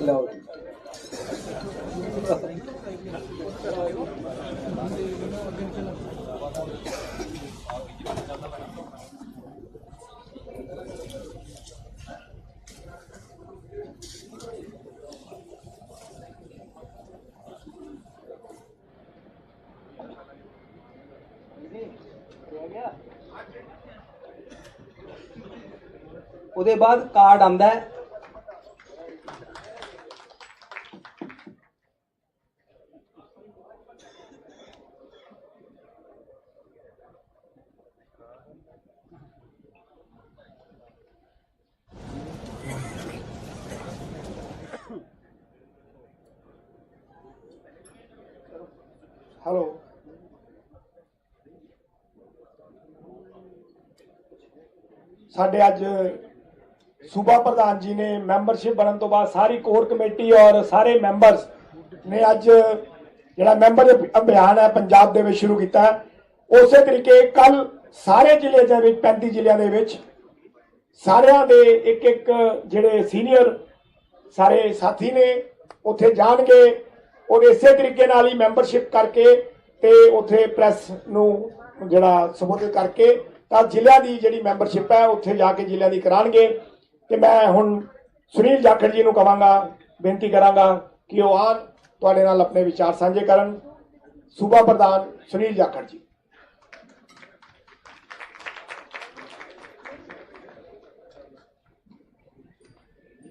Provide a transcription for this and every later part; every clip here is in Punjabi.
ਲਓ ਜੀ। ਉਹਦੇ ਬਾਅਦ ਕਾਰਡ ਆਂਦਾ ਹੈ ਹੈਲੋ ਸਾਡੇ ਅੱਜ ਸੂਬਾ ਪ੍ਰਧਾਨ ਜੀ ਨੇ ਮੈਂਬਰਸ਼ਿਪ ਬਣਨ ਤੋਂ ਬਾਅਦ ਸਾਰੀ ਕੋਰ ਕਮੇਟੀ ਔਰ ਸਾਰੇ ਮੈਂਬਰਸ ਨੇ ਅੱਜ ਜਿਹੜਾ ਮੈਂਬਰ ਅਭਿਆਨ ਹੈ ਪੰਜਾਬ ਦੇ ਵਿੱਚ ਸ਼ੁਰੂ ਕੀਤਾ ਉਸੇ ਤਰੀਕੇ ਕੱਲ ਸਾਰੇ ਜ਼ਿਲ੍ਹੇ ਦੇ ਵਿੱਚ 35 ਜ਼ਿਲ੍ਹਿਆਂ ਦੇ ਵਿੱਚ ਸਾਰਿਆਂ ਦੇ ਇੱਕ ਇੱਕ ਜਿਹੜੇ ਸੀਨੀਅਰ ਸਾਰੇ ਸਾਥੀ ਨੇ ਉੱਥੇ ਜਾਣਗੇ ਔਰ ਇਸੇ ਤਰੀਕੇ ਨਾਲ ਹੀ ਮੈਂਬਰਸ਼ਿਪ ਕਰਕੇ ਤੇ ਉੱਥੇ ਪ੍ਰੈਸ ਨੂੰ ਜਿਹੜਾ ਸੰਬੋਧਿਤ ਕਰਕੇ ਤਾਂ ਜ਼ਿਲ੍ਹਿਆਂ ਦੀ ਜਿਹੜੀ ਮੈਂਬਰਸ਼ਿਪ ਹੈ ਉੱਥੇ ਜਾ ਕੇ ਜ਼ਿਲ੍ਹਿਆਂ ਦੀ ਕਰਾਣਗੇ ਤੇ ਮੈਂ ਹੁਣ ਸੁਨੀਲ ਜਾਖੜ ਜੀ ਨੂੰ ਕਵਾਂਗਾ ਬੇਨਤੀ ਕਰਾਂਗਾ ਕਿ ਉਹ ਆਣ ਤੁਹਾਡੇ ਨਾਲ ਆਪਣੇ ਵਿਚਾਰ ਸਾਂਝੇ ਕਰਨ ਸੂਬਾ ਪ੍ਰਧਾਨ ਸੁਨੀਲ ਜਾਖੜ ਜੀ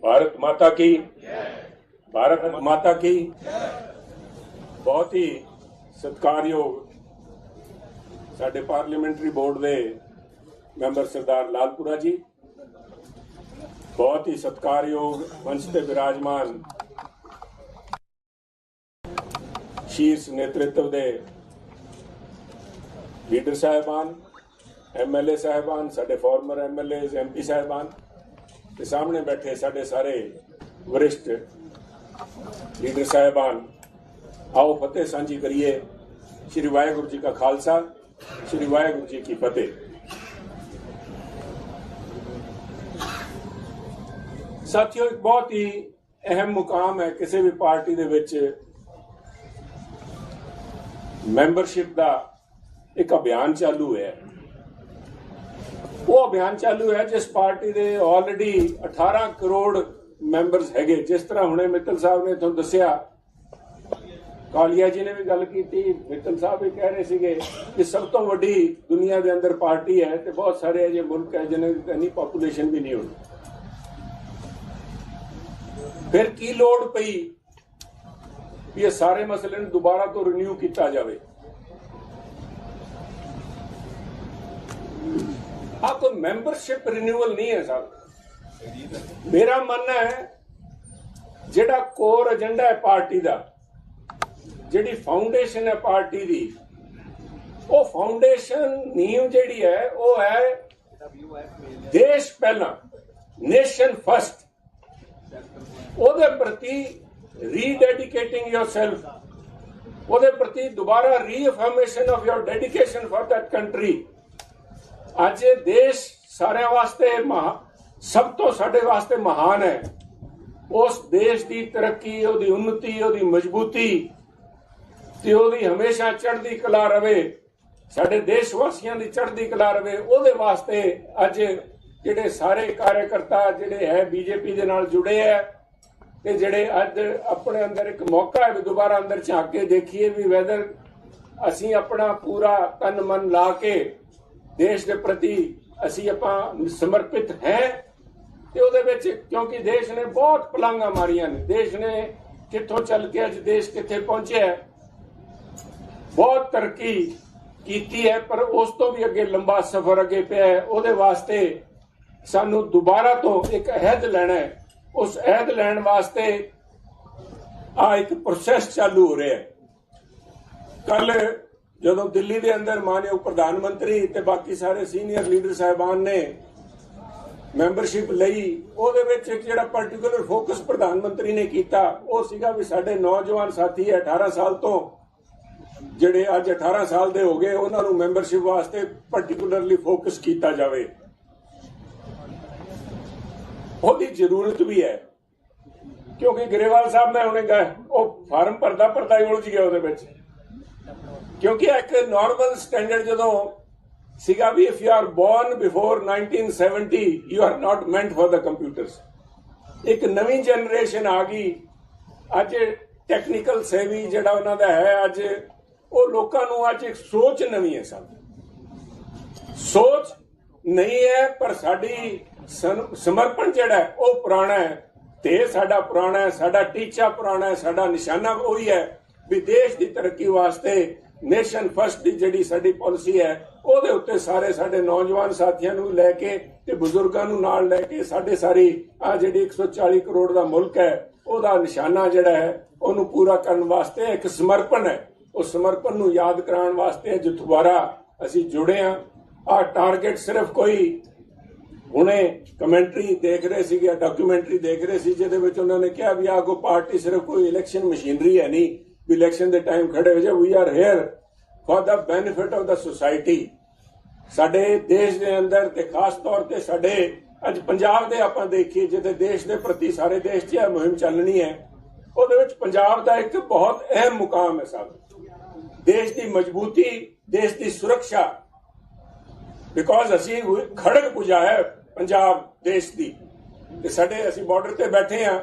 भारत माता की भारत माता की ਬਹੁਤ ਹੀ ਸਤਿਕਾਰਯੋਗ ਸਾਡੇ ਪਾਰਲੀਮੈਂਟਰੀ ਬੋਰਡ ਦੇ ਮੈਂਬਰ ਸਰਦਾਰ ਲਾਲਪੁਰਾ ਜੀ, ਬਹੁਤ ਹੀ ਸਤਿਕਾਰਯੋਗ ਮੰਚ ਤੇ ਵਿਰਾਜਮਾਨ ਸ਼ੀਰਸ਼ ਨੇਤਰਤਵ ਦੇ ਲੀਡਰ ਸਾਹਿਬਾਨ ਐਮਐਲਏ ਸਾਹਿਬਾਨ, ਸਾਡੇ ਫਾਰਮਰ ਐਮਐਲਏਜ਼ ਐਮਪੀ ਸਾਹਿਬਾਨ ਤੇ ਸਾਹਮਣੇ ਬੈਠੇ ਸਾਡੇ ਸਾਰੇ ਵਰਿਸ਼ਟ ਲੀਡਰ ਸਾਹਿਬਾਨ। ਆਓ ਫਤਿਹ ਸਾਂਝੀ ਕਰੀਏ। ਸ੍ਰੀ ਵਾਹਿਗੁਰੂ ਜੀ ਕਾ ਖਾਲਸਾ, ਸ੍ਰੀ ਵਾਹਿਗੁਰੂ ਜੀ ਕੀ ਫਤਿਹ। ਸਾਥੀਓ, ਇੱਕ ਬਹੁਤ ਹੀ ਅਹਿਮ ਮੁਕਾਮ ਹੈ ਕਿਸੇ ਵੀ ਪਾਰਟੀ ਦੇ ਵਿੱਚ ਮੈਂਬਰਸ਼ਿਪ ਦਾ ਇੱਕ ਅਭਿਆਨ ਚਾਲੂ ਹੈ। ਉਹ ਅਭਿਆਨ ਚਾਲੂ ਹੈ ਜਿਸ ਪਾਰਟੀ ਦੇ ਆਲਰੇਡੀ 18 ਕਰੋੜ ਮੈਂਬਰਸ ਹੈਗੇ। ਜਿਸ ਤਰ੍ਹਾਂ ਹੁਣੇ ਮਿੱਤਲ ਸਾਹਿਬ ਨੇ ਤੁਹਾਨੂੰ ਦੱਸਿਆ, ਕਾਲੀਆ ਜੀ ਨੇ ਵੀ ਗੱਲ ਕੀਤੀ, ਮਿੱਤਲ ਸਾਹਿਬ ਵੀ ਕਹਿ ਰਹੇ ਸੀਗੇ ਕਿ ਸਭ ਤੋਂ ਵੱਡੀ ਦੁਨੀਆ ਦੇ ਅੰਦਰ ਪਾਰਟੀ ਹੈ ਤੇ ਬਹੁਤ ਸਾਰੇ ਅਜੇ ਮੁਲਕ ਹੈ ਜਿਨ੍ਹਾਂ ਦੀ ਇੰਨੀ ਪਾਪੂਲੇਸ਼ਨ ਵੀ ਨਹੀਂ ਹੋਣੀ। ਫਿਰ ਕੀ ਲੋੜ ਪਈ ਵੀ ਇਹ ਸਾਰੇ ਮਸਲੇ ਨੂੰ ਦੁਬਾਰਾ ਤੋਂ ਰਿਨਿਊ ਕੀਤਾ ਜਾਵੇ? ਆ ਕੋਈ ਮੈਂਬਰਸ਼ਿਪ ਰਿਨਿਊਅਲ ਨਹੀਂ ਹੈ ਸਾਹਿਬ ਮੇਰਾ ਮੰਨਣਾ ਹੈ, ਜਿਹੜਾ ਕੋਰ ਏਜੰਡਾ ਹੈ ਪਾਰਟੀ ਦਾ, ਜਿਹੜੀ ਫਾਊਂਡੇਸ਼ਨ ਹੈ ਪਾਰਟੀ ਦੀ, ਉਹ ਫਾਊਂਡੇਸ਼ਨ ਨੀਂਹ ਜਿਹੜੀ ਹੈ, ਉਹ ਹੈ ਦੇਸ਼ ਪਹਿਲਾਂ ਨੇਸ਼ਨ ਫਸਟ ਉਹਦੇ ਪ੍ਰਤੀ ਰੀਡੈਡੀਕੇਟਿੰਗ ਯੋਰਸੈਲਫ ਉਹਦੇ ਪ੍ਰਤੀ ਦੁਬਾਰਾ reaffirmation of your dedication for that country ਅੱਜ ਇਹ ਦੇਸ਼ ਸਾਰਿਆਂ ਵਾਸਤੇ ਸਭ ਤੋਂ ਸਾਡੇ ਵਾਸਤੇ ਮਹਾਨ ਹੈ। ਉਸ ਦੇਸ਼ ਦੀ ਤਰੱਕੀ, ਉਹਦੀ ਉન્નਤੀ ਉਹਦੀ ਮਜ਼ਬੂਤੀ ਤੇ ਉਹਦੀ ਹਮੇਸ਼ਾ ਚੜ੍ਹਦੀ ਕਲਾ ਰਵੇ। ਸਾਡੇ ਦੇਸ਼ ਵਾਸੀਆਂ ਦੀ ਚੜ੍ਹਦੀ ਕਲਾ ਰਵੇ, ਉਹਦੇ ਵਾਸਤੇ ਅੱਜ ਜਿਹੜੇ ਸਾਰੇ ਕਾਰਜਕਰਤਾ, ਜਿਹੜੇ ਹੈ ਬੀਜੇਪੀ ਦੇ ਨਾਲ ਜੁੜੇ ਹੈ ਤੇ ਜਿਹੜੇ ਅੱਜ ਆਪਣੇ ਅੰਦਰ ਇੱਕ ਮੌਕਾ ਹੈ ਵੀ ਦੁਬਾਰਾ ਅੰਦਰ ਝਾਕ ਕੇ ਦੇਖੀਏ ਵੀ ਵੈਦਰ ਅਸੀਂ ਆਪਣਾ ਪੂਰਾ ਤਨ ਮਨ ਲਾ ਕੇ ਦੇਸ਼ ਦੇ ਪ੍ਰਤੀ ਅਸੀਂ ਆਪਾਂ ਸਮਰਪਿਤ ਹੈ ਤੇ ਉਹਦੇ ਵਿੱਚ ਕਿਉਂਕਿ ਦੇਸ਼ ਨੇ ਬਹੁਤ ਪਲਾਂਘਾਂ ਮਾਰੀਆਂ ਨੇ, ਦੇਸ਼ ਨੇ ਕਿੱਥੋਂ ਚੱਲ ਕੇ ਅੱਜ ਦੇਸ਼ ਕਿੱਥੇ ਪਹੁੰਚਿਆ ਬਹੁਤ ਤਰੱਕੀ ਕੀਤੀ ਹੈ, ਪਰ ਉਸ ਤੋਂ ਵੀ ਅੱਗੇ ਲੰਬਾ ਸਫ਼ਰ ਅੱਗੇ ਪਿਆ ਹੈ, ਉਹਦੇ ਵਾਸਤੇ ਸਾਨੂੰ ਦੁਬਾਰਾ ਤੋਂ ਇੱਕ ਅਹਿਦ ਲੈਣਾ ਹੈ। ਉਸ ਅਹਿਦ ਲੈਣ ਵਾਸਤੇ ਆ ਇੱਕ ਪ੍ਰੋਸੈਸ ਚਾਲੂ ਹੋ ਰਿਹਾ ਹੈ। ਕੱਲ ਜਦੋਂ ਦਿੱਲੀ ਦੇ ਅੰਦਰ ਮਾਨਯੋਗ ਪ੍ਰਧਾਨ ਮੰਤਰੀ ਤੇ ਬਾਕੀ ਸਾਰੇ ਸੀਨੀਅਰ ਲੀਡਰ ਸਾਹਿਬਾਨ ਨੇ ਮੈਂਬਰਸ਼ਿਪ ਲਈ, ਉਹਦੇ ਵਿੱਚ ਇੱਕ ਜਿਹੜਾ ਪਾਰਟਿਕੂਲਰ ਫੋਕਸ ਪ੍ਰਧਾਨ ਮੰਤਰੀ ਨੇ ਕੀਤਾ, ਉਹ ਸੀਗਾ ਵੀ ਸਾਡੇ ਨੌਜਵਾਨ ਸਾਥੀ ਹੈ 18 ਸਾਲ ਤੋਂ, ਜਿਹੜੇ ਅੱਜ 18 ਸਾਲ ਦੇ ਹੋ ਗਏ, ਉਹਨਾਂ ਨੂੰ ਮੈਂਬਰਸ਼ਿਪ ਵਾਸਤੇ ਪਾਰਟਿਕੂਲਰਲੀ ਫੋਕਸ ਕੀਤਾ ਜਾਵੇ। ਉਹਦੀ ਜ਼ਰੂਰਤ ਵੀ ਹੈ। ਕਿਉਂਕਿ ਗਰੇਵਾਲ ਸਾਹਿਬ ਨੇ ਹੁਣੇ ਗਏ ਉਹ ਫਾਰਮ ਭਰਦਾ ਭਰਦਾ ਹੀ ਉਲਝ ਗਿਆ ਉਹਦੇ ਵਿੱਚ। ਕਿਉਂਕਿ ਇੱਕ ਨਾਰਮਲ ਸਟੈਂਡਰਡ ਜਦੋਂ ਸੀਗਾ ਵੀ if you are born before 1970 you are not meant for the computers ਇੱਕ ਨਵੀਂ ਜਨਰੇਸ਼ਨ ਆ ਗਈ। ਅੱਜ ਟੈਕਨੀਕਲ ਸੇਵੀ ਜਿਹੜਾ ਉਹਨਾਂ ਦਾ ਹੈ, ਅੱਜ ਉਹ ਲੋਕਾਂ ਨੂੰ ਅੱਜ ਇੱਕ ਸੋਚ ਨਵੀਂ ਹੈ ਸਭ ਸੋਚ ਨਹੀਂ ਹੈ, ਪਰ ਸਾਡੀ ਸਮਰਪਣ ਜਿਹੜਾ ਉਹ ਪੁਰਾਣਾ ਹੈ। ਤੇ ਸਾਡਾ ਪੁਰਾਣਾ ਹੈ, ਸਾਡਾ ਟੀਚਾ ਪੁਰਾਣਾ ਹੈ, ਸਾਡਾ ਨਿਸ਼ਾਨਾ ਉਹੀ ਹੈ ਵੀ ਦੇਸ਼ ਦੀ ਤਰੱਕੀ ਵਾਸਤੇ ਨੇਸ਼ਨ ਫਸਟ ਦੀ ਜਿਹੜੀ ਸਾਡੀ ਪਾਲਿਸੀ ਹੈ, ਉਹਦੇ ਉੱਤੇ ਸਾਰੇ ਸਾਡੇ ਨੌਜਵਾਨ ਸਾਥੀਆਂ ਨੂੰ ਲੈ ਕੇ ਤੇ ਬਜ਼ੁਰਗਾਂ ਨੂੰ ਨਾਲ ਲੈ ਕੇ ਸਾਡੇ ਸਾਰੀ ਆ ਜਿਹੜੀ 140 ਕਰੋੜ ਦਾ ਮੁਲਕ ਹੈ, ਉਹਦਾ ਨਿਸ਼ਾਨਾ ਜਿਹੜਾ ਹੈ, ਉਹਨੂੰ ਪੂਰਾ ਕਰਨ ਵਾਸਤੇ ਇੱਕ ਸਮਰਪਣ ਹੈ। ਉਸ ਸਮਰਪਣ ਨੂੰ ਯਾਦ ਕਰਾਉਣ ਵਾਸਤੇ ਅੱਜ ਦੁਬਾਰਾ ਅਸੀਂ ਜੁੜੇ ਹਾਂ। ਆ ਟਾਰਗੇਟ ਸਿਰਫ ਕੋਈ ਹੁਣੇ ਕਮੈਂਟਰੀ ਦੇਖ ਰਹੇ ਸੀਗੇ ਡਾਕੂਮੈਂਟਰੀ ਦੇਖ ਰਹੇ ਸੀ, ਜਿਹਦੇ ਵਿੱਚ ਉਹਨਾਂ ਨੇ ਕਿਹਾ ਵੀ ਆ ਕੋ ਪਾਰਟੀ ਸਿਰਫ ਕੋਈ ਇਲੈਕਸ਼ਨ ਮਸ਼ੀਨਰੀ ਹੈ ਨਹੀਂ, ਵੀ ਇਲੈਕਸ਼ਨ ਦੇ ਟਾਈਮ ਖੜੇ ਹੋ ਜਾ we are here for the benefit of the society ਸਾਡੇ ਦੇਸ਼ ਦੇ ਅੰਦਰ ਤੇ ਖਾਸ ਤੌਰ ਤੇ ਸਾਡੇ, ਅੱਜ ਪੰਜਾਬ ਦੇ ਆਪਾਂ ਦੇਖੀਏ, ਜਿਹਦੇ ਦੇਸ਼ ਦੇ ਪ੍ਰਤੀ ਸਾਰੇ ਦੇਸ਼ 'ਚ ਇਹ ਮੁਹਿੰਮ ਚੱਲਣੀ ਹੈ, ਉਹਦੇ ਵਿੱਚ ਪੰਜਾਬ ਦਾ ਇੱਕ ਬਹੁਤ ਅਹਿਮ ਮੁਕਾਮ ਹੈ ਸਾਹਿਬ ਦੇਸ਼ ਦੀ ਮਜ਼ਬੂਤੀ, ਦੇਸ਼ ਦੀ ਸੁਰੱਖਿਆ ਬਿਕੋਜ਼ ਅਸੀਂ ਖੜਕ ਪੁਜਾ ਹੈ ਪੰਜਾਬ ਦੇਸ਼ ਦੀ। ਤੇ ਸਾਡੇ ਅਸੀਂ ਬਾਰਡਰ ਤੇ ਬੈਠੇ ਆ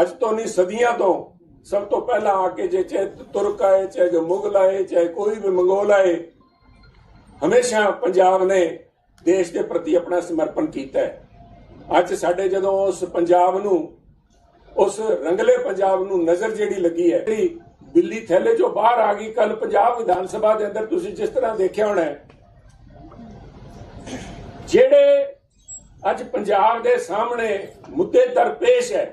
ਅੱਜ ਤੋਂ ਨਹੀਂ, ਸਦੀਆਂ ਤੋਂ ਸਭ ਤੋਂ ਪਹਿਲਾਂ ਆ ਕੇ ਜੇ ਚਾਹੇ ਤੁਰਕ ਆਏ, ਚਾਹੇ ਮੁਗਲ ਆਏ, ਚਾਹੇ ਕੋਈ ਵੀ ਮੰਗੋਲ ਆਏ, ਹਮੇਸ਼ਾ ਪੰਜਾਬ ਨੇ ਦੇਸ਼ ਦੇ ਪ੍ਰਤੀ ਆਪਣਾ ਸਮਰਪਣ ਕੀਤਾ ਹੈ। ਅੱਜ ਸਾਡੇ ਜਦੋਂ ਉਸ ਪੰਜਾਬ ਨੂੰ, ਉਸ ਰੰਗਲੇ ਪੰਜਾਬ ਨੂੰ ਨਜ਼ਰ ਜਿਹੜੀ ਲੱਗੀ ਹੈ, ਜਿਹੜੀ ਬਿੱਲੀ ਥੈਲੇ ਚੋਂ ਬਾਹਰ ਆ ਗਈ ਕੱਲ ਪੰਜਾਬ ਵਿਧਾਨ ਸਭਾ ਦੇ ਅੰਦਰ ਤੁਸੀਂ ਜਿਸ ਤਰ੍ਹਾਂ ਦੇਖਿਆ ਹੋਣਾ ਜਿਹੜੇ ਅੱਜ ਪੰਜਾਬ ਦੇ ਸਾਹਮਣੇ ਮੁੱਦੇ ਦਰਪੇਸ਼ ਹੈ,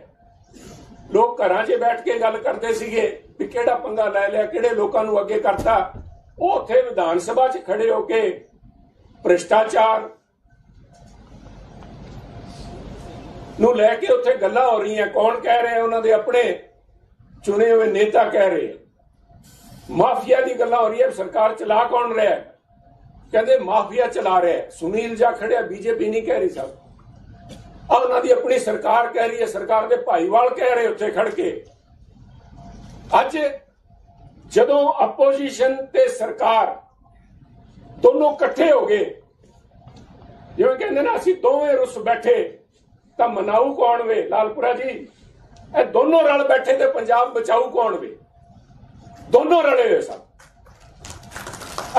ਲੋਕ ਘਰਾਂ 'ਚ ਬੈਠ ਕੇ ਗੱਲ ਕਰਦੇ ਸੀਗੇ ਵੀ ਕਿਹੜਾ ਪੰਗਾ ਲੈ ਲਿਆ, ਕਿਹੜੇ ਲੋਕਾਂ ਨੂੰ ਅੱਗੇ ਕਰਤਾ। ਉਹ ਉੱਥੇ ਵਿਧਾਨ ਸਭਾ 'ਚ ਖੜੇ ਹੋ ਕੇ ਭ੍ਰਿਸ਼ਟਾਚਾਰ ਨੂੰ ਲੈ ਕੇ ਉੱਥੇ ਗੱਲਾਂ ਹੋ ਰਹੀਆਂ। ਕੌਣ ਕਹਿ ਰਿਹਾ ਉਹਨਾਂ ਦੇ ਆਪਣੇ ਚੁਣੇ ਹੋਏ ਨੇਤਾ ਕਹਿ ਰਹੇ ਮਾਫੀਆ ਦੀ ਗੱਲਾਂ ਹੋ ਰਹੀਆਂ, ਸਰਕਾਰ ਚਲਾ ਕੌਣ ਰਿਹਾ ਕਹਿੰਦੇ ਮਾਫੀਆ ਚਲਾ ਰਿਹਾ ਸੁਨੀਲ ਜਾ ਖੜਿਆ, ਬੀਜੇਪੀ ਨਹੀਂ ਕਹਿ ਰਹੀ ਸਭ ਆ ਉਹਨਾਂ ਦੀ ਆਪਣੀ ਸਰਕਾਰ ਕਹਿ ਰਹੀ ਹੈ, ਸਰਕਾਰ ਦੇ ਭਾਈਵਾਲ ਕਹਿ ਰਹੇ ਉੱਥੇ ਖੜ ਕੇ। ਅੱਜ ਜਦੋਂ ਆਪੋਜੀਸ਼ਨ ਤੇ ਸਰਕਾਰ ਦੋਨੋਂ ਇਕੱਠੇ ਹੋ ਗਏ, ਜਿਵੇਂ ਕਹਿੰਦੇ ਨਾ, ਅਸੀਂ ਦੋਵੇਂ ਰੁੱਸ ਬੈਠੇ, ਤਾਂ ਮਨਾਊ ਕੌਣ ਵੇ? ਲਾਲਪੁਰਾ ਜੀ, ਇਹ ਦੋਨੋਂ ਰਲ ਬੈਠੇ ਤੇ ਪੰਜਾਬ ਬਚਾਊ ਕੌਣ ਵੇ? ਦੋਨੋਂ ਰਲੇ ਹੋਏ ਸਭ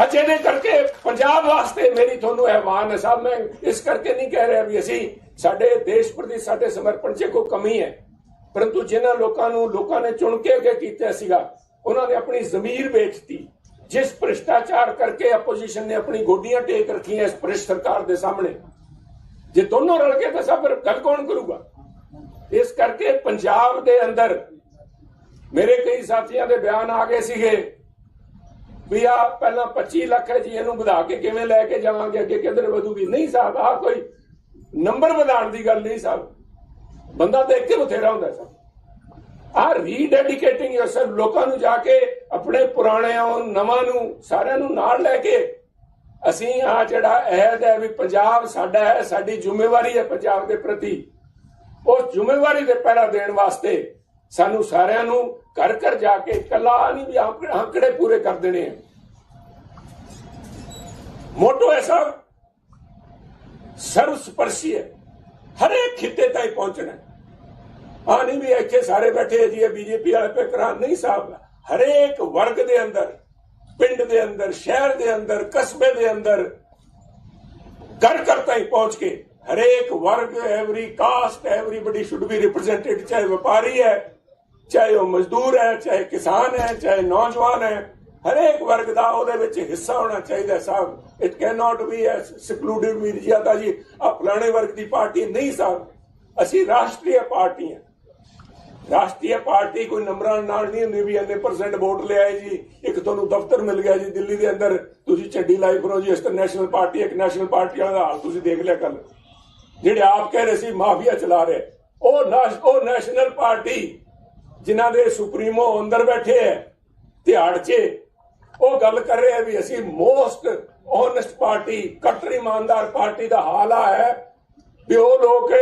ਅੱਜ ਇਹਦੇ ਕਰਕੇ ਪੰਜਾਬ ਵਾਸਤੇ ਮੇਰੀ ਤੁਹਾਨੂੰ ਆਹਵਾਨ ਹੈ ਸਾਹਿਬ ਮੈਂ ਇਸ ਕਰਕੇ ਨਹੀਂ ਕਹਿ ਰਿਹਾ ਵੀ ਅਸੀਂ ਸਾਡੇ ਦੇਸ਼ ਪ੍ਰਤੀ ਸਾਡੇ ਸਮਰਪਣ 'ਚ ਕੋਈ ਕਮੀ ਹੈ। ਪਰੰਤੂ ਜਿਨ੍ਹਾਂ ਲੋਕਾਂ ਨੂੰ ਲੋਕਾਂ ਨੇ ਚੁਣ ਕੇ ਅੱਗੇ ਕੀਤਾ ਸੀਗਾ, ਉਹਨਾਂ ਨੇ ਆਪਣੀ ਜ਼ਮੀਰ ਵੇਚਤੀ। ਜਿਸ ਭ੍ਰਿਸ਼ਟਾਚਾਰ ਕਰਕੇ ਆਪੋਜੀਸ਼ਨ ਨੇ ਆਪਣੀ ਗੋਡੀਆਂ ਟੇਕ ਰੱਖੀਆਂ ਇਸ ਭ੍ਰਿਸ਼ਟ ਸਰਕਾਰ ਦੇ ਸਾਹਮਣੇ। ਜੇ ਦੋਨੋਂ ਰਲ ਕੇ ਤਾਂ ਸਭ ਗੱਲ ਕੌਣ ਕਰੂਗਾ? ਇਸ ਕਰਕੇ ਪੰਜਾਬ ਦੇ ਅੰਦਰ ਮੇਰੇ ਕਈ ਸਾਥੀਆਂ ਦੇ ਬਿਆਨ ਆ ਗਏ ਸੀਗੇ। ਵੀ ਆ ਪਹਿਲਾਂ 25 ਲੱਖ ਹੈ ਜੀ ਇਹਨੂੰ ਵਧਾ ਕੇ ਕਿਵੇਂ ਲੈ ਕੇ ਜਾਵਾਂਗੇ, ਅੱਗੇ ਕਿੱਧਰ ਵਧੂਗੀ? ਨਹੀਂ ਸਾਹਿਬ ਆ ਕੋਈ ਨੰਬਰ ਵਧਾਉਣ ਦੀ ਗੱਲ ਨਹੀਂ ਸਾਹਿਬ। ਬੰਦਾ ਤਾਂ ਇੱਕ ਬਥੇਰਾ ਹੁੰਦਾ ਸਾਹਿਬ ਆ ਰੀਡੈਡੀਕੇਟਿੰਗ ਯੋਰਸੈਲਫ ਲੋਕਾਂ ਨੂੰ ਜਾ ਕੇ ਆਪਣੇ ਪੁਰਾਣਿਆਂ ਨੂੰ ਨਵਾਂ ਨੂੰ, ਸਾਰਿਆਂ ਨੂੰ ਨਾਲ ਲੈ ਕੇ ਅਸੀਂ ਆ ਜਿਹੜਾ ਅਹਿਦ ਹੈ ਵੀ ਪੰਜਾਬ ਸਾਡਾ ਹੈ, ਸਾਡੀ ਜ਼ਿੰਮੇਵਾਰੀ ਹੈ ਪੰਜਾਬ ਦੇ ਪ੍ਰਤੀ। ਉਸ ਜ਼ਿੰਮੇਵਾਰੀ ਦੇ ਪਹਿਰਾ ਦੇਣ ਵਾਸਤੇ ਸਾਨੂੰ ਸਾਰਿਆਂ ਨੂੰ ਘਰ ਘਰ ਜਾ ਕੇ ਕੱਲਾ ਨਹੀਂ ਵੀ ਆਂਕੜੇ ਪੂਰੇ ਕਰ ਦੇਣੇ ਆ। ਮੋਟੋ ਐਸਾ ਸਰਵ ਸਪਰਸ਼ੀ ਹੈ। ਹਰੇਕ ਖਿੱਤੇ ਤਾਈਂ ਪਹੁੰਚਣਾ ਆ ਨਹੀਂ ਵੀ ਇੱਥੇ ਸਾਰੇ ਬੈਠੇ ਜੀ, ਇਹ ਬੀਜੇਪੀ ਵਾਲੇ ਪੇ ਕਰਾਂ ਨਹੀਂ ਸਾਹਿਬ ਹਰੇਕ ਵਰਗ ਦੇ ਅੰਦਰ, ਪਿੰਡ ਦੇ ਅੰਦਰ, ਸ਼ਹਿਰ ਦੇ ਅੰਦਰ, ਕਸਬੇ ਦੇ ਅੰਦਰ ਘਰ ਘਰ ਤਾਈਂ ਪਹੁੰਚ ਕੇ ਹਰੇਕ ਵਰਗ every caste everybody should be represented ਚਾਹੇ ਵਪਾਰੀ ਹੈ ਚਾਹੇ ਉਹ ਮਜ਼ਦੂਰ ਹੈ, ਚਾਹੇ ਕਿਸਾਨ ਹੈ, ਚਾਹੇ ਨੌਜਵਾਨ ਹੈ, ਹਰੇਕ ਵਰਗ ਦਾ ਉਹਦੇ ਵਿੱਚ ਹਿੱਸਾ ਹੋਣਾ ਚਾਹੀਦਾ ਸਾਹਿਬ। It can not be as secluded ਵੀ ਜ਼ਿਆਦਾ ਜੀ ਆ ਫਲਾਣੇ ਵਰਗ ਦੀ ਪਾਰਟੀ ਨਹੀਂ ਸਾਹਿਬ। ਅਸੀਂ ਰਾਸ਼ਟਰੀ ਪਾਰਟੀ ਹਾਂ। ਰਾਸ਼ਟਰੀ ਪਾਰਟੀ ਕੋਈ ਨੰਬਰਾਂ ਨਾਲ ਨਹੀਂ ਹੁੰਦੀ ਵੀ ਇੰਨੇ ਪਰਸੈਂਟ ਵੋਟ ਲਿਆਏ ਜੀ, ਇੱਕ ਤੁਹਾਨੂੰ ਦਫ਼ਤਰ ਮਿਲ ਗਿਆ ਜੀ ਦਿੱਲੀ ਦੇ ਅੰਦਰ, ਤੁਸੀਂ ਝੰਡੀ ਲਾਈ ਫਿਰੋ ਜੀ, ਇਸ ਤਰ੍ਹਾਂ ਨੈਸ਼ਨਲ ਪਾਰਟੀ ਇੱਕ ਨੈਸ਼ਨਲ ਪਾਰਟੀ ਵਾਲਾ ਦਾ ਹਾਲ ਤੁਸੀਂ ਦੇਖ ਲਿਆ ਕੱਲ ਜਿਹੜੇ ਆਪ ਕਹਿ ਰਹੇ ਸੀ, ਮਾਫੀਆ ਚਲਾ ਰਹੇ। ਉਹ ਉਹ ਨੈਸ਼ਨਲ ਪਾਰਟੀ ਜਿਨ੍ਹਾਂ ਦੇ ਸੁਪਰੀਮੋ ਅੰਦਰ ਬੈਠੇ ਹੈ ਤਿਹਾੜ ਉਹ ਗੱਲ ਕਰ ਰਹੇ ਆ ਵੀ ਅਸੀਂ ਮੋਸਟ ਓਨੈਸਟ ਪਾਰਟੀ ਕੱਟਰ ਇਮਾਨਦਾਰ ਪਾਰਟੀ ਦਾ ਹਾਲ ਆ ਹੈ, ਵੀ ਉਹ ਲੋਕ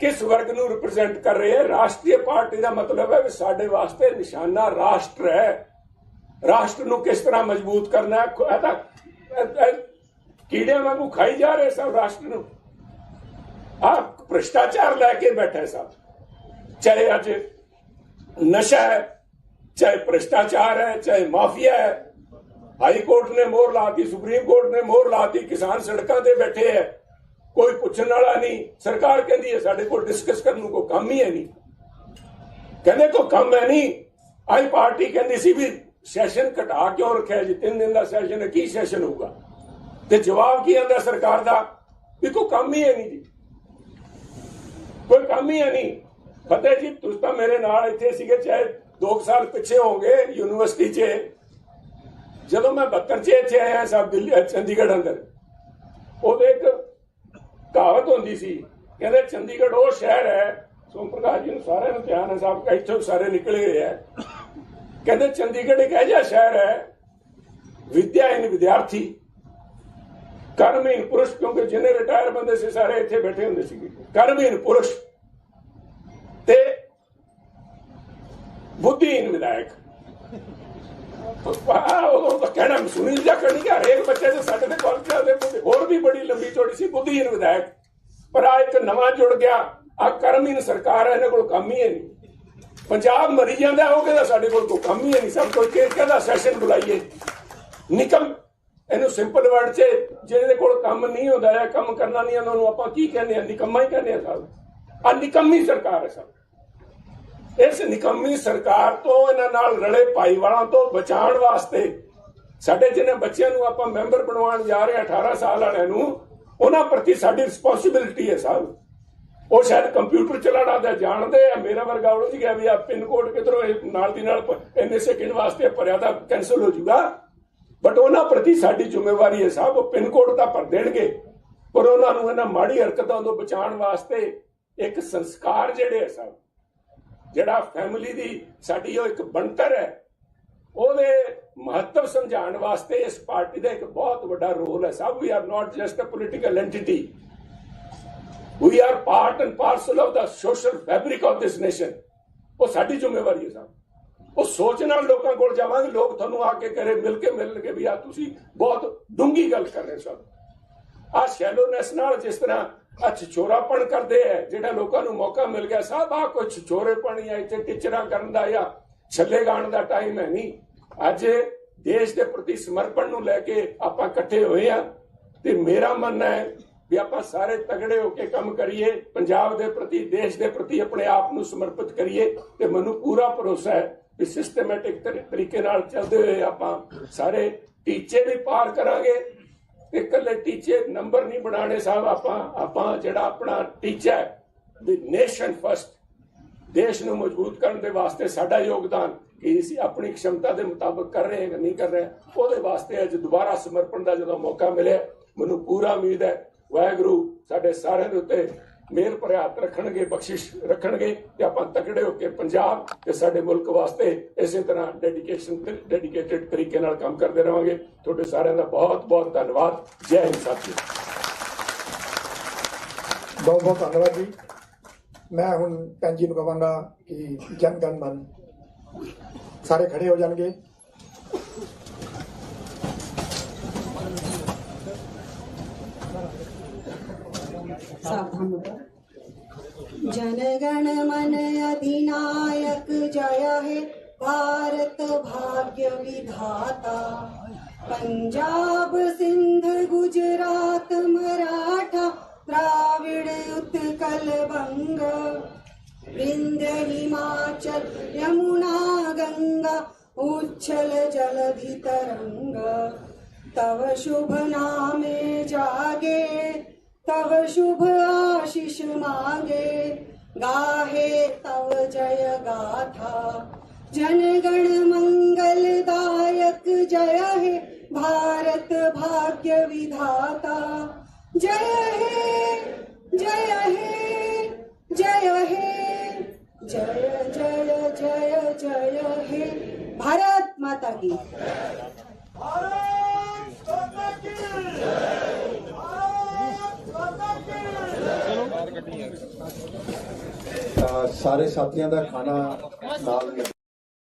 ਕਿਸ ਵਰਗ ਨੂੰ ਰਿਪਰੈਜ਼ੈਂਟ ਕਰ ਰਹੇ ਹੈ ਰਾਸ਼ਟਰੀ ਪਾਰਟੀ ਦਾ ਮਤਲਬ ਹੈ ਵੀ ਸਾਡੇ ਵਾਸਤੇ ਨਿਸ਼ਾਨਾ ਰਾਸ਼ਟਰ ਹੈ। ਰਾਸ਼ਟਰ ਨੂੰ ਕਿਸ ਤਰ੍ਹਾਂ ਮਜ਼ਬੂਤ ਕਰਨਾ ਹੈ? ਇਹ ਤਾਂ ਕੀੜਿਆਂ ਵਾਂਗੂ ਖਾਈ ਜਾ ਰਹੇ ਸਭ ਰਾਸ਼ਟਰ ਨੂੰ। ਆ ਭ੍ਰਿਸ਼ਟਾਚਾਰ ਲੈ ਕੇ ਬੈਠੇ ਸਭ। ਚਾਹੇ ਅੱਜ ਨਸ਼ਾ ਹੈ, ਚਾਹੇ ਭ੍ਰਿਸ਼ਟਾਚਾਰ ਹੈ, ਚਾਹੇ ਮਾਫੀਆ ਹੈ, ਹਾਈ ਕੋਰਟ ਨੇ ਮੋਹਰ ਲਾਤੀ ਸੁਪਰੀਮ ਕੋਰਟ ਨੇ ਮੋਹਰ ਲਾਤੀ ਕਿਸਾਨ ਸੜਕਾਂ ਤੇ ਬੈਠੇ ਹੈ। ਕੋਈ ਪੁੱਛਣ ਵਾਲਾ ਨਹੀਂ। ਸਰਕਾਰ ਕਹਿੰਦੀ ਹੈ, ਸਾਡੇ ਕੋਲ ਡਿਸਕਸ ਕਰਨ ਨੂੰ ਕੋਈ ਕੰਮ ਹੀ ਹੈ ਨਹੀਂ। ਕਹਿੰਦੇ ਕੋਈ ਕੰਮ ਹੈ ਨਹੀਂ। ਆਈ ਪਾਰਟੀ ਕਹਿੰਦੀ ਸੀ ਵੀ ਸੈਸ਼ਨ ਘਟਾ ਕਿਉਂ ਰੱਖਿਆ ਜੀ? ਤਿੰਨ ਦਿਨ ਦਾ ਸੈਸ਼ਨ ਹੈ, ਕੀ ਸੈਸ਼ਨ ਹੋਊਗਾ? ਤੇ ਜਵਾਬ ਕੀ ਆਂਦਾ ਸਰਕਾਰ ਦਾ? ਵੀ ਕੋਈ ਕੰਮ ਹੀ ਹੈ ਨਹੀਂ ਜੀ। ਕੋਈ ਕੰਮ ਹੀ ਹੈ ਨਹੀਂ। ਫਤਿਹ ਜੀ, ਤੁਸੀਂ ਤਾਂ ਮੇਰੇ ਨਾਲ ਇੱਥੇ ਸੀਗੇ ਚਾਹੇ 2 ਸਾਲ ਪਿੱਛੇ ਹੋਗੇ ਯੂਨੀਵਰਸਿਟੀ 'ਚ। ਜਦੋਂ ਮੈਂ 72 ਚ ਇੱਥੇ ਆਇਆ ਸਭ ਦਿੱਲੀ ਚੰਡੀਗੜ੍ਹ ਅੰਦਰ, ਉਹਦੇ ਇੱਕ ਕਹਾਵਤ ਹੁੰਦੀ ਸੀ, ਕਹਿੰਦੇ ਚੰਡੀਗੜ੍ਹ ਉਹ ਸ਼ਹਿਰ ਹੈ, ਸੋਮ ਪ੍ਰਕਾਸ਼ ਜੀ ਨੂੰ ਸਾਰਿਆਂ ਨੂੰ ਧਿਆਨ ਹੈ ਸਾਹਿਬ ਇੱਥੋਂ ਸਾਰੇ ਨਿਕਲੇ ਹੋਏ ਹੈ। ਕਹਿੰਦੇ ਚੰਡੀਗੜ੍ਹ ਇੱਕ ਅਜਿਹਾ ਸ਼ਹਿਰ ਹੈ ਵਿਦਿਆਹੀਨ ਵਿਦਿਆਰਥੀ, ਕਰਮਹੀਨ ਪੁਰਸ਼, ਕਿਉਂਕਿ ਜਿਹਨੇ ਰਿਟਾਇਰ ਬੰਦੇ ਸੀ, ਸਾਰੇ ਇੱਥੇ ਬੈਠੇ ਹੁੰਦੇ ਸੀਗੇ। ਕਰਮਹੀਨ ਪੁਰਸ਼ ਤੇ ਬੁੱਧੀਹੀਨ ਵਿਧਾਇਕ। ਵਾਹ ਉਹ ਤਾਂ ਕਹਿਣਾ ਸੁਣੀ ਜਾ ਕਰਨੀ ਕਿ ਹਰੇਕ ਬੱਚੇ ਦੇ ਸਾਡੇ ਦੇ ਕਾਲਜ ਚੱਲਦੇ ਹੋਰ ਵੀ ਬੜੀ ਲੰਬੀ ਚੌੜੀ ਸੀ ਬੁੱਧੀਹੀਨ ਵਿਧਾਇਕ। ਪਰ ਆ ਇੱਕ ਨਵਾਂ ਜੁੜ ਗਿਆ, ਆ ਕਰਮਹੀਨ ਸਰਕਾਰ ਹੈ ਇਹਨਾਂ ਕੋਲ ਕੰਮ ਹੀ ਨਹੀਂ ਪੰਜਾਬ ਮਰੀ ਜਾਂਦਾ, ਉਹ ਕਹਿੰਦਾ ਸਾਡੇ ਕੋਲ ਕੋਈ ਕੰਮ ਹੀ ਹੈ ਨਹੀਂ ਸਭ ਕੋਈ ਕਹਿੰਦਾ ਸੈਸ਼ਨ ਬੁਲਾਈਏ। ਨਿਕਮ, ਇਹਨੂੰ ਸਿੰਪਲ ਵਰਡ 'ਚ ਜਿਹਦੇ ਕੋਲ ਕੰਮ ਨਹੀਂ ਹੁੰਦਾ ਹੈ ਕੰਮ ਕਰਨਾ ਨਹੀਂ, ਉਹਨਾਂ ਨੂੰ ਆਪਾਂ ਕੀ ਕਹਿੰਦੇ ਆ? ਨਿਕੰਮਾ ਹੀ ਕਹਿੰਦੇ ਆ ਸਾਹਿਬ ਆ ਨਿਕੰਮੀ ਸਰਕਾਰ ਹੈ ਸਾਹਿਬ ਇਸ ਨਿਕੰਮੀ ਸਰਕਾਰ ਤੋਂ, ਇਹਨਾਂ ਨਾਲ ਰਲੇ ਭਾਈਵਾਲਾਂ ਤੋਂ ਬਚਾਉਣ ਵਾਸਤੇ, ਸਾਡੇ ਜਿਹਨੇ ਬੱਚਿਆਂ ਨੂੰ ਆਪਾਂ ਮੈਂਬਰ ਬਣਵਾਉਣ ਜਾ ਰਹੇ 18 ਸਾਲ ਵਾਲਿਆਂ ਨੂੰ, ਉਹਨਾਂ ਪ੍ਰਤੀ ਸਾਡੀ ਰਿਸਪੌਂਸਿਬਿਲਟੀ ਹੈ ਸਾਹਿਬ ਉਹ ਸ਼ਾਇਦ ਕੰਪਿਊਟਰ ਚਲਾਉਣਾ ਤਾਂ ਜਾਣਦੇ ਆ, ਮੇਰਾ ਵਰਗਾ ਉਲਝ ਗਿਆ ਵੀ ਆ, ਪਿੰਨ ਕੋਡ ਕਿਧਰੋਂ ਇਹ ਨਾਲ ਦੀ ਨਾਲ ਇੰਨੇ ਸੈਕਿੰਡ ਵਾਸਤੇ ਭਰਿਆ ਤਾਂ ਕੈਨਸਲ ਹੋ ਜਾਊਗਾ। ਬਟ ਉਹਨਾਂ ਪ੍ਰਤੀ ਸਾਡੀ ਜ਼ਿੰਮੇਵਾਰੀ ਹੈ ਸਾਹਿਬ ਉਹ ਪਿੰਨ ਕੋਡ ਤਾਂ ਭਰ ਦੇਣਗੇ। ਪਰ ਉਹਨਾਂ ਨੂੰ ਇਹਨਾਂ ਮਾੜੀ ਹਰਕਤਾਂ ਤੋਂ ਬਚਾਉਣ ਵਾਸਤੇ ਇੱਕ ਸੰਸਕਾਰ ਜਿਹੜੇ ਹੈ ਸਾਹਿਬ ਜਿਹੜਾ ਫੈਮਿਲੀ ਦੀ ਸਾਡੀ ਉਹ ਇੱਕ ਬਣਤਰ ਹੈ, ਉਹਦੇ ਮਹੱਤਵ ਸਮਝਾਉਣ ਵਾਸਤੇ ਇਸ ਪਾਰਟੀ ਦਾ ਇੱਕ ਬਹੁਤ ਵੱਡਾ ਰੋਲ ਹੈ। ਸਭ we are not just a political entity we are part and parcel of the social fabric of this nation ਉਹ ਸਾਡੀ ਜ਼ਿੰਮੇਵਾਰੀ ਹੈ ਸਾਹਿਬ ਉਹ ਸੋਚ ਨਾਲ ਲੋਕਾਂ ਕੋਲ ਜਾਵਾਂਗੇ, ਲੋਕ ਤੁਹਾਨੂੰ ਆ ਕੇ ਕਰੇ ਮਿਲ ਕੇ ਮਿਲਣਗੇ ਵੀ ਆ ਤੁਸੀਂ ਬਹੁਤ ਡੂੰਗੀ ਗੱਲ ਕਰ ਰਹੇ ਸਭ। ਆ ਸ਼ੈਲੋਨੈਸ ਨਾਲ ਜਿਸ ਤਰ੍ਹਾਂ ਆ ਛੋਰਾਪਣ ਕਰਦੇ ਆ। ਜਿਹੜਾ ਲੋਕਾਂ ਨੂੰ ਮੌਕਾ ਮਿਲ ਗਿਆ ਸਾਹਿਬ ਆ ਕੋਈ ਛੋਰੇਪਣ ਜਾਂ ਇੱਥੇ ਟੀਚਰਾਂ ਕਰਨ ਦਾ ਜਾਂ ਛੱਲੇ ਗਾਣ ਦਾ ਟਾਈਮ ਹੈ ਨਹੀਂ। ਅੱਜ ਦੇਸ਼ ਦੇ ਪ੍ਰਤੀ ਸਮਰਪਣ ਨੂੰ ਲੈ ਕੇ ਆਪਾਂ ਇਕੱਠੇ ਹੋਏ ਆ ਤੇ ਮੇਰਾ ਮੰਨਣਾ ਹੈ ਵੀ ਆਪਾਂ ਸਾਰੇ ਤਗੜੇ ਹੋ ਕੇ ਕੰਮ ਕਰੀਏ, ਪੰਜਾਬ ਦੇ ਪ੍ਰਤੀ, ਦੇਸ਼ ਦੇ ਪ੍ਰਤੀ ਆਪਣੇ ਆਪ ਨੂੰ ਸਮਰਪਿਤ ਕਰੀਏ ਤੇ ਮੈਨੂੰ ਪੂਰਾ ਭਰੋਸਾ ਹੈ ਵੀ ਸਿਸਟਮੈਟਿਕ ਤਰੀਕੇ ਨਾਲ ਚੱਲਦੇ ਹੋਏ ਆਪਾਂ ਸਾਰੇ ਟੀਚੇ ਵੀ ਪਾਰ ਕਰਾਂਗੇ। ਤੇ ਇਕੱਲੇ ਟੀਚੇ ਨੰਬਰ ਨਹੀਂ ਬਣਾਣੇ ਸਾਹਿਬ, ਆਪਾਂ ਆਪਾਂ ਜਿਹੜਾ ਆਪਣਾ ਟੀਚਾ ਹੈ ਵੀ ਨੇਸ਼ਨ ਫਸਟ ਦੇਸ਼ ਨੂੰ ਮਜ਼ਬੂਤ ਕਰਨ ਦੇ ਵਾਸਤੇ ਸਾਡਾ ਯੋਗਦਾਨ ਕਿ ਅਸੀਂ ਆਪਣੀ ਖਮਤਾ ਦੇ ਮੁਤਾਬਕ ਕਰ ਰਹੇ ਹਾਂ ਨਹੀਂ ਕਰ ਰਹੇ, ਉਹਦੇ ਵਾਸਤੇ ਅੱਜ ਦੁਬਾਰਾ ਸਮਰਪਣ ਦਾ ਜਦੋਂ ਮੌਕਾ ਮਿਲਿਆ, ਮੈਨੂੰ ਪੂਰਾ ਉਮੀਦ ਹੈ, ਵਾਹਿਗੁਰੂ ਸਾਡੇ ਸਾਰਿਆਂ ਦੇ ਉੱਤੇ ਮਿਹਰ ਭਰਿਆ ਰੱਖਣਗੇ, ਬਖਸ਼ਿਸ਼ ਰੱਖਣਗੇ ਤੇ ਆਪਾਂ ਤਕੜੇ ਹੋ ਕੇ ਪੰਜਾਬ ਤੇ ਸਾਡੇ ਮੁਲਕ ਵਾਸਤੇ ਇਸੇ ਤਰ੍ਹਾਂ ਡੈਡੀਕੇਸ਼ਨ ਡੈਡੀਕੇਟਿਡ ਤਰੀਕੇ ਨਾਲ ਕੰਮ ਕਰਦੇ ਰਹਾਂਗੇ ਤੁਹਾਡੇ ਸਾਰਿਆਂ ਦਾ ਬਹੁਤ ਬਹੁਤ ਧੰਨਵਾਦ। ਜੈ ਹਿੰਦ ਸਾਥੀਓ। ਬਹੁਤ ਬਹੁਤ ਧੰਨਵਾਦ ਜੀ। ਮੈਂ ਹੁਣ ਭੈਣ ਜੀ ਨੂੰ ਕਹਾਂਗਾ ਕਿ ਜਨ ਗਣ ਮਨ। ਸਾਰੇ ਖੜੇ ਹੋ ਜਾਣਗੇ। सावधान होकर जनगण मन अधिनायक जय हे भारत भाग्य विधाता। पंजाब सिंध गुजरात मराठा द्राविड उत्कल बंग। विंध्य हिमाचल यमुना गंगा उच्छल जलधि तरंग तव शुभ नामे जागे। तव शुभ आशीष मांगे गाहे तव जय गाथा जनगण मंगलदायक जय हे भारत भाग्य विधाता जय हे जय हे जय हे जय जय जय जय हे भारत माता की ਸਾਰੇ ਸਾਥੀਆਂ ਦਾ ਖਾਣਾ ਨਾਲ